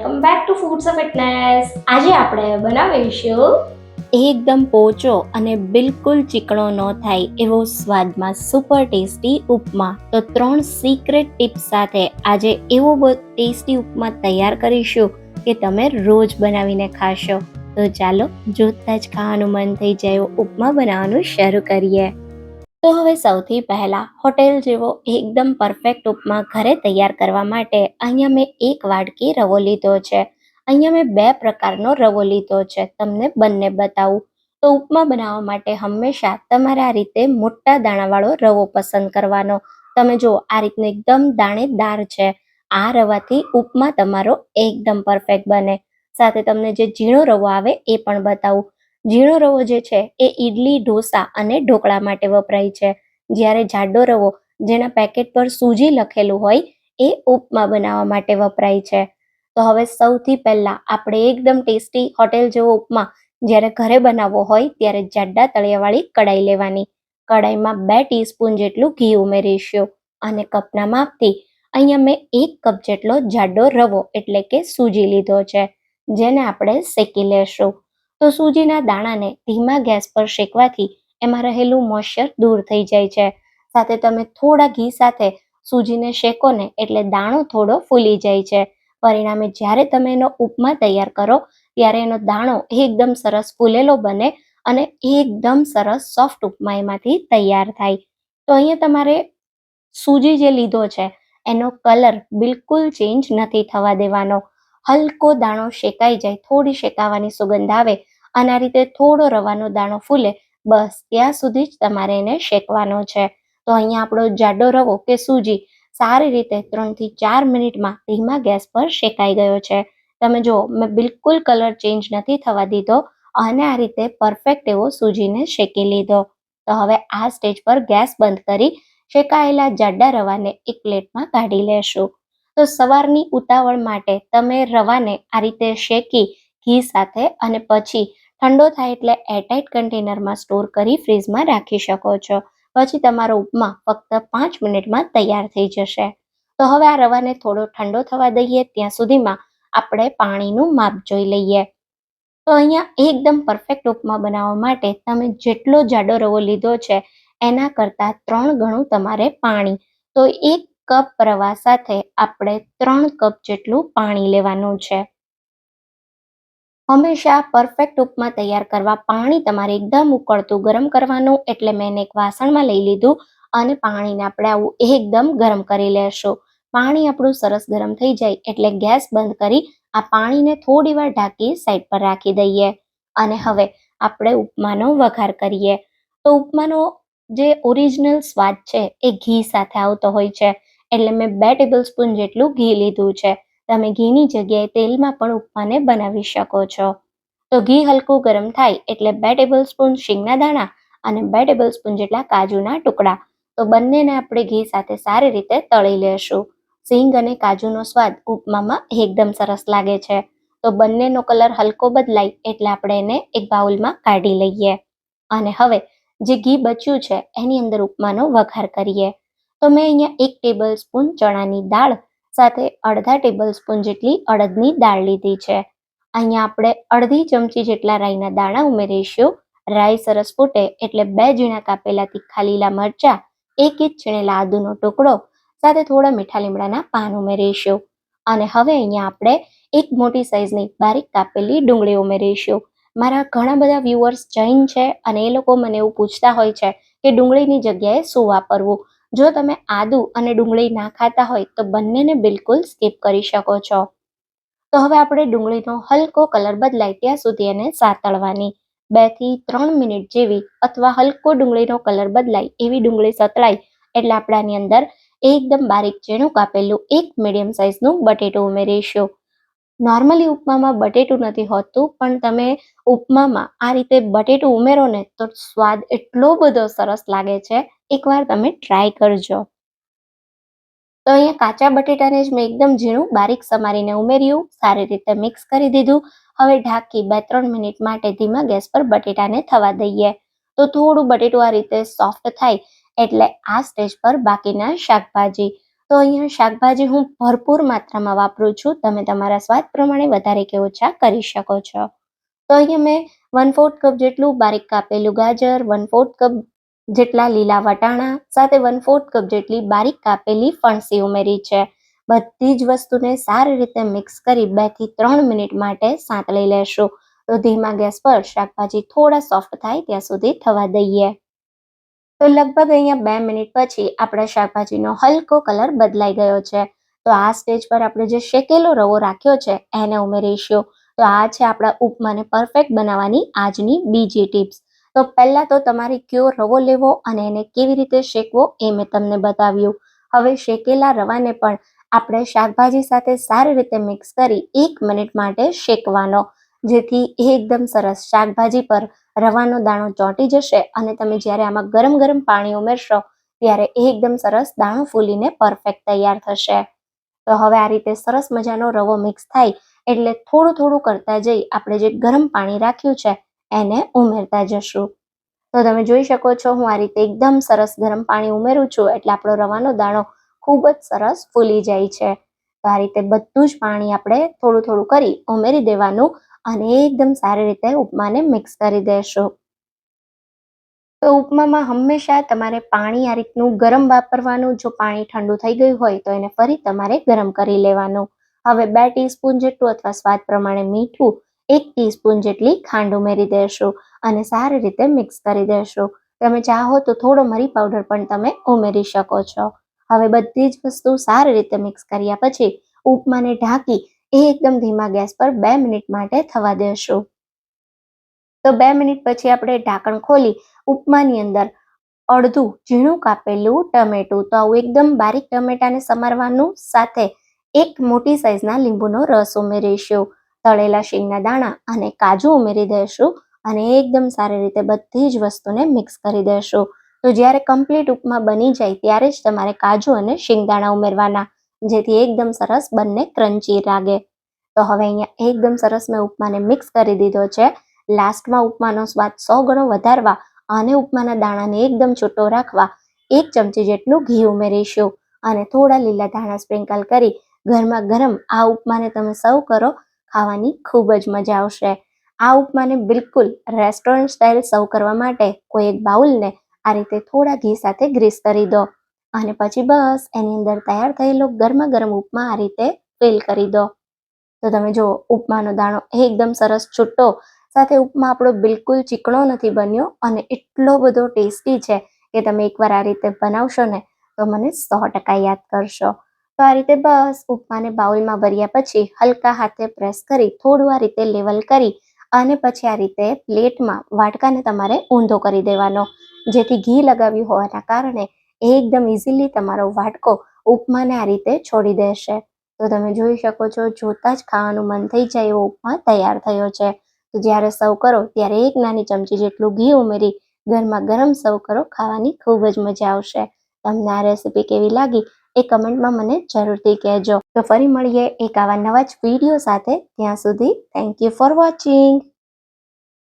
Welcome back to foods of fitness આજે આપણે બનાવીશું એકદમ પોચો અને બિલકુલ ચીકણો ન થાય એવો સ્વાદમાં સુપર ટેસ્ટી ઉપમા. તો ત્રણ સિક્રેટ ટિપ્સ સાથે આજે એવો ટેસ્ટી ઉપમા તૈયાર કરીશું કે તમે રોજ બનાવીને ખાશો. તો ચાલો જોતા જ ખાવાનું મન થઈ જાય ઉપમા બનાવવાનું શરૂ કરીએ. તો હવે સૌથી પહેલા હોટેલ જેવો એકદમ પરફેક્ટ ઉપમા ઘરે તૈયાર કરવા માટે અહીંયા મેં એક વાડકી રવો લીધો છે. અહીંયા મેં બે પ્રકારનો રવો લીધો છે. તમને બંને બતાવું. તો ઉપમા બનાવવા માટે હંમેશા તમારે આ રીતે મોટા દાણાવાળો રવો પસંદ કરવાનો. તમે જુઓ, આ રીતનો એકદમ દાણેદાર છે. આ રવાથી ઉપમા તમારો એકદમ પરફેક્ટ બને. સાથે તમને જે ઝીણો રવો આવે એ પણ બતાવું. ઝીણો રવો જે છે એ ઈડલી, ઢોસા અને ઢોકળા માટે વપરાય છે. જ્યારે જાડો રવો, જેના પેકેટ પર સૂજી લખેલું હોય, એ ઉપમા બનાવવા માટે વપરાય છે. તો હવે સૌથી પહેલા આપણે એકદમ ટેસ્ટી હોટેલ જેવો ઉપમા જ્યારે ઘરે બનાવવો હોય, ત્યારે જાડા તળિયાવાળી કડાઈ લેવાની. કડાઈમાં બે ટીસ્પૂન જેટલું ઘી ઉમેરીશું અને કપના માપથી અહીંયા મેં એક કપ જેટલો જાડો રવો એટલે કે સૂજી લીધો છે, જેને આપણે શેકી લેશું. તો સૂજીના દાણાને ધીમા ગેસ પર શેકવાથી એમાં રહેલું મોઇશ્ચર દૂર થઈ જાય છે. સાથે તમે થોડા ઘી સાથે સૂજીને શેકો ને એટલે દાણો થોડો ફૂલી જાય છે. પરિણામે જ્યારે તમે એનો ઉપમા તૈયાર કરો, ત્યારે એનો દાણો એકદમ સરસ ફૂલેલો બને અને એકદમ સરસ સોફ્ટ ઉપમા એમાંથી તૈયાર થાય. તો અહીંયા તમારે સૂજી જે લીધો છે, એનો કલર બિલકુલ ચેન્જ નથી થવા દેવાનો. હલકો દાણો શેકાઈ જાય, થોડી શેકાવાની સુગંધ આવે અને આ રીતે થોડો રવાનો દાણો ફૂલે, બસ ત્યાં સુધી જ તમારે એને શેકવાનો છે. તો અહીંયા આપણો જાડો રવો કે સૂજી સારી રીતે ત્રણથી ચાર મિનિટમાં ધીમા ગેસ પર શેકાઈ ગયો છે. તમે જુઓ મેં બિલકુલ કલર ચેન્જ નથી થવા દીધો અને આ રીતે પરફેક્ટ એવો સૂજીને શેકી લીધો. તો હવે આ સ્ટેજ પર ગેસ બંધ કરી શેકાયેલા જાડા રવાને એક પ્લેટમાં કાઢી લેશું. તો સવારની ઉતાવળ માટે તમે રવાને આ રીતે શેકી ઘી સાથે અને પછી ઠંડો થાય એટલે એરટાઇટ કન્ટેનરમાં સ્ટોર કરી ફ્રીઝમાં રાખી શકો છો. પછી તમારો ઉપમા ફક્ત પાંચ મિનિટમાં તૈયાર થઈ જશે. તો હવે આ રવાને થોડો ઠંડો થવા દઈએ, ત્યાં સુધીમાં આપણે પાણીનું માપ જોઈ લઈએ. તો અહીંયા એકદમ પરફેક્ટ ઉપમા બનાવવા માટે તમે જેટલો જાડો રવો લીધો છે, એના કરતાં ત્રણ ગણું તમારે પાણી. તો એક કપ રવા સાથે આપણે ત્રણ કપ જેટલું પાણી લેવાનું છે. હંમેશા પરફેક્ટ ઉપમા તૈયાર કરવા પાણી તમારે એકદમ ઉકળતું ગરમ કરવાનું એટલે મેં એક વાસણમાં લઈ લીધું અને પાણીને આપણે આવું એકદમ ગરમ કરી લેશું. પાણી આપણું સરસ ગરમ થઈ જાય એટલે ગેસ બંધ કરી આ પાણીને થોડી વાર ઢાંકી સાઈડ પર રાખી દઈએ. અને હવે આપણે ઉપમાનો વઘાર કરીએ. તો ઉપમાનો જે ઓરિજિનલ સ્વાદ છે એ ઘી સાથે આવતો હોય છે. એટલે મેં બે ટેબલ સ્પૂન જેટલું ઘી લીધું છે. તમે ઘીની જગ્યાએ તેલમાં પણ ઉપમાને બનાવી શકો છો. તો ઘી હલકું ગરમ થાય એટલે બે ટેબલ સ્પૂન શીંગના દાણા અને બે ટેબલ સ્પૂન જેટલા કાજુના ટુકડા. તો બંનેને આપણે ઘી સાથે સારી રીતે તળી લેશું. સિંગ અને કાજુનો સ્વાદ ઉપમામાં એકદમ સરસ લાગે છે. તો બંનેનો કલર હલકો બદલાય એટલે આપણે એને એક બાઉલમાં કાઢી લઈએ. અને હવે જે ઘી બચ્યું છે એની અંદર ઉપમાનો વઘાર કરીએ. તો મેં અહીંયા એક ટેબલ સ્પૂન ચણાની દાળ સાથે અડધા ટેબલ સ્પૂન જેટલી અડદની દાળ લીધી છે. અહીંયા આપણે અડધી ચમચી જેટલા રાઈના દાણા ઉમેરીશું. રાઈ સરસ ફૂટે એટલે બે ઝીણા કાપેલા તીખા લીલા મરચા, એક ઇંચ છીણેલા આદુનો ટુકડો, સાથે થોડા મીઠા લીમડાના પાન ઉમેરીશું. અને હવે અહીંયા આપણે એક મોટી સાઈઝની બારીક કાપેલી ડુંગળી ઉમેરીશું. મારા ઘણા બધા વ્યુઅર્સ જૈન છે અને એ લોકો મને એવું પૂછતા હોય છે કે ડુંગળીની જગ્યાએ શું વાપરવું? જો તમે આદુ અને ડુંગળી ના ખાતા હોય તો બંનેને બિલકુલ સ્કીપ કરી શકો છો. તો હવે આપણે ડુંગળીનો હલકો કલર બદલાય ત્યાં સુધી એને સાતળવાની. બેથી ત્રણ મિનિટ જેવી અથવા હલકો ડુંગળીનો કલર બદલાય એવી ડુંગળી સતળાય એટલે આપણાની અંદર એકદમ બારીક ઝીણું કાપેલું એક મીડિયમ સાઇઝનું બટેટું ઉમેરીશું. નોર્મલી ઉપમામાં બટેટું નથી હોતું, પણ તમે ઉપમામાં આ રીતે બટેટું ઉમેરો ને તો સ્વાદ એટલો બધો સરસ લાગે છે. એકવાર તમે ટ્રાય કરજો. તો અહીંયા કાચા બટેટાને જ મેં એકદમ ઝીણું બારીક સમારીને ઉમેર્યું. સારી રીતે મિક્સ કરી દીધું. હવે ઢાંકી બે ત્રણ મિનિટ માટે ધીમા ગેસ પર બટેટાને થવા દઈએ. તો થોડું બટેટું આ રીતે સોફ્ટ થાય એટલે આ સ્ટેજ પર બાકીના શાકભાજી. તો અહીંયા શાકભાજી હું ભરપૂર માત્રામાં વાપરું છું. તમે તમારા સ્વાદ પ્રમાણે વધારે કે ઓછા કરી શકો છો. તો અહીંયા મેં વન ફોર્થ કપ જેટલું બારીક કાપેલું ગાજર વન ફોર્થ કપ જેટલા લીલા વટાણા, સાથે વન ફોર્થ કપ જેટલી બારીક કાપેલી ફણસી ઉમેરી છે. બધી જ વસ્તુને સારી રીતે મિક્સ કરી બેથી ત્રણ મિનિટ માટે સાંતળી લેશું. તો ધીમા ગેસ પર શાકભાજી થોડા સોફ્ટ થાય ત્યાં સુધી થવા દઈએ. તો લગભગ અહીંયા બે મિનિટ પછી આપણા શાકભાજીનો હલકો કલર બદલાઈ ગયો છે. તો આ સ્ટેજ પર આપણે જે શેકેલો રવો રાખ્યો છે, એને ઉમેરીશું. તો આ છે આપણા ઉપમાને પરફેક્ટ બનાવવાની આજની બીજી ટિપ્સ. તો પહેલાં તો તમારે કયો રવો લેવો અને એને કેવી રીતે શેકવો એ મેં તમને બતાવ્યું. હવે શેકેલા રવાને પણ આપણે શાકભાજી સાથે સારી રીતે મિક્સ કરી એક મિનિટ માટે શેકવાનો. જેથી એ એકદમ સરસ શાકભાજી પર રવાનો દાણો ચોંટી જશે અને તમે જ્યારે આમાં ગરમ ગરમ પાણી ઉમેરશો, ત્યારે એ એકદમ સરસ દાણો ફૂલીને પરફેક્ટ તૈયાર થશે. તો હવે આ રીતે સરસ મજાનો રવો મિક્સ થાય એટલે થોડું થોડું કરતા જઈ આપણે જે ગરમ પાણી રાખ્યું છે, એને ઉમેરતા જશું. તો તમે જોઈ શકો છો હું આ રીતે એકદમ સરસ ગરમ પાણી ઉમેરું છું એટલે આપણો રવાનો દાણો ખૂબ જ સરસ ફૂલી જાય છે. તો આ રીતે બધું જ પાણી આપણે થોડું થોડું કરી ઉમેરી દેવાનું અને એકદમ સારી રીતે ઉપમાને મિક્સ કરી દેશું. તો ઉપમામાં હંમેશા તમારે પાણી આ રીતનું ગરમ વાપરવાનું, જો પાણી ઠંડુ થઈ ગયું હોય તો એને ફરી તમારે ગરમ કરી લેવાનું. હવે બે ટીસ્પૂન જેટલું અથવા સ્વાદ પ્રમાણે મીઠું, એક ટીસ્પૂન જેટલી ખાંડ ઉમેરી દેશું અને સારી રીતે મિક્સ કરી દેશું. તમે ચાહો તો થોડો મરી પાવડર પણ તમે ઉમેરી શકો છો. હવે બધી જ વસ્તુ સારી રીતે મિક્સ કર્યા પછી ઉપમાને ઢાંકી એ એકદમ ધીમા ગેસ પર બે મિનિટ માટે થવા દેશું. તો બે મિનિટ પછી આપણે ઢાંકણ ખોલી ઉપમાની અંદર અડધું ઝીણું કાપેલું ટમેટું. તો આવું એકદમ બારીક ટમેટાને સમારવાનું સાથે એક મોટી સાઈઝના લીંબુનો રસ ઉમેરીશું. તળેલા શીંગના દાણા અને કાજુ ઉમેરી દઈશું અને એકદમ સારી રીતે બધી જ વસ્તુને મિક્સ કરી દઈશું તો જ્યારે કમ્પ્લીટ ઉપમા બની જાય ત્યારે જ તમારે કાજુ અને શીંગદાણા ઉમેરવાના. જેથી એકદમ સરસ બંને ક્રન્ચી લાગે. તો હવે અહીંયા એકદમ સરસ મેં ઉપમાને મિક્સ કરી દીધો છે. લાસ્ટમાં ઉપમાનો સ્વાદ સો ગણો વધારવા અને ઉપમાના દાણાને એકદમ છૂટો રાખવા એક ચમચી જેટલું ઘી ઉમેરીશું અને થોડા લીલા ધાણા સ્પ્રિંકલ કરી ગરમા ગરમ આ ઉપમાને તમે સર્વ કરો, ખાવાની ખૂબ જ મજા આવશે. આ ઉપમાને બિલકુલ રેસ્ટોરન્ટ સ્ટાઇલ સર્વ કરવા માટે કોઈ એક બાઉલને આ રીતે થોડા ઘી સાથે ગ્રીસ કરી દો. અને પછી બસ, એની અંદર તૈયાર થયેલો ગરમા ગરમ ઉપમા આ રીતે ફિલ કરી દો. તો તમે જો ઉપમાનો દાણો એકદમ સરસ છૂટો. સાથે ઉપમા આપણો બિલકુલ ચીકણો નથી બન્યો અને એટલો બધો ટેસ્ટી છે કે તમે એકવાર આ રીતે બનાવશો ને, તો મને સો ટકા યાદ કરશો. તો આ રીતે બસ, ઉપમાને બાઉલમાં ભર્યા પછી હલકા હાથે પ્રેસ કરી થોડું આ રીતે લેવલ કરી અને પછી આ રીતે પ્લેટમાં વાટકાને તમારે ઊંધો કરી દેવાનો. જેથી ઘી લગાવ્યું હોવાના કારણે એકદમ ઇઝીલી તમારો વાટકો ઉપમાને આ રીતે છોડી દેશે. તો તમે જોઈ શકો છો, જોતા જ ખાવાનું મન થઈ જાય એવો ઉપમા તૈયાર થયો છે. તો જ્યારે સર્વ કરો, ત્યારે એક નાની ચમચી જેટલું ઘી ઉમેરી ગરમા ગરમ સર્વ કરો, ખાવાની ખૂબ જ મજા આવશે. તમને આ રેસીપી કેવી લાગી એ કમેન્ટમાં મને જરૂરથી કહેજો. તો ફરી મળીએ એક આવા નવા જ વીડિયો સાથે. ત્યાં સુધી થેન્ક યુ ફોર વોચિંગ